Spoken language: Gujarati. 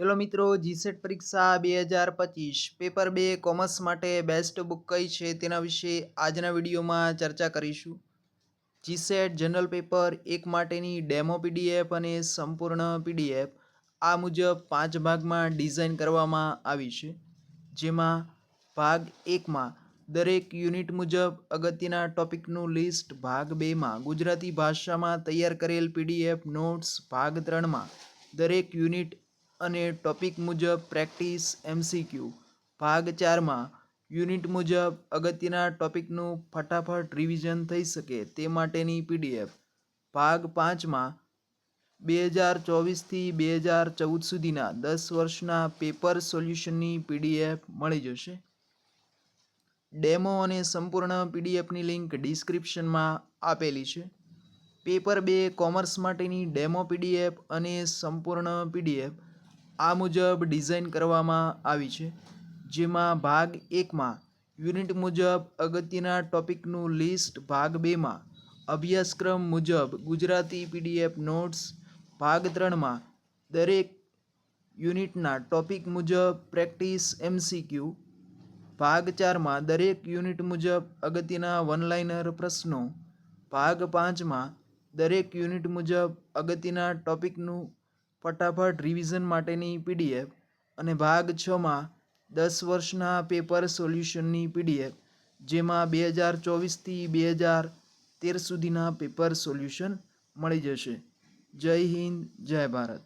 હેલો મિત્રો જીસેટ પરીક્ષા બે હજાર પચીસ. પેપર બે કોમર્સ માટે બેસ્ટ બુક કઈ છે તેના વિશે આજના વિડીયોમાં ચર્ચા કરીશું. જીસેટ જનરલ પેપર એક માટેની ડેમો પીડીએફ અને સંપૂર્ણ પીડીએફ આ મુજબ પાંચ ભાગમાં ડિઝાઇન કરવામાં આવી છે. જેમાં ભાગ એકમાં દરેક યુનિટ મુજબ અગત્યના ટોપિકનું લિસ્ટ ભાગ બેમાં ગુજરાતી ભાષામાં તૈયાર કરેલ પીડીએફ નોટ્સ ભાગ ત્રણમાં દરેક યુનિટ અને ટોપિક મુજબ પ્રેક્ટિસ એમસીક્યુ ભાગ ચારમાં, યુનિટ મુજબ અગત્યના ટોપિકનું ફટાફટ રિવિઝન થઈ શકે તે માટેની પીડીએફ ભાગ પાંચમાં, બે હજાર ચોવીસથી બે હજાર ચૌદ સુધીના દસ વર્ષના પેપર સોલ્યુશનની પીડીએફ મળી જશે. ડેમો અને સંપૂર્ણ પીડીએફની લિંક ડિસ્ક્રિપ્શનમાં આપેલી છે. પેપર બે કોમર્સ માટેની ડેમો પીડીએફ અને સંપૂર્ણ પીડીએફ આ મુજબ ડિઝાઇન કરવામાં આવી છે. જેમાં ભાગ એકમાં યુનિટ મુજબ અગત્યના ટોપિકનું લિસ્ટ, ભાગ બેમાં અભ્યાસક્રમ મુજબ ગુજરાતી પીડીએફ નોટ્સ, ભાગ ત્રણમાં દરેક યુનિટના ટોપિક મુજબ પ્રેક્ટિસ એમસીક્યુ, ભાગ ચારમાં દરેક યુનિટ મુજબ અગત્યના વનલાઇનર પ્રશ્નો, ભાગ પાંચમાં દરેક યુનિટ મુજબ અગત્યના ટોપિકનું ફટાફટ રિવિઝન માટેની પીડીએફ અને ભાગ છમાં દસ વર્ષના પેપર સોલ્યુશનની પીડીએફ જેમાં બે હજાર ચોવીસથી બે હજાર તેર સુધીના પેપર સોલ્યુશન મળી જશે. જય હિન્દ, જય ભારત.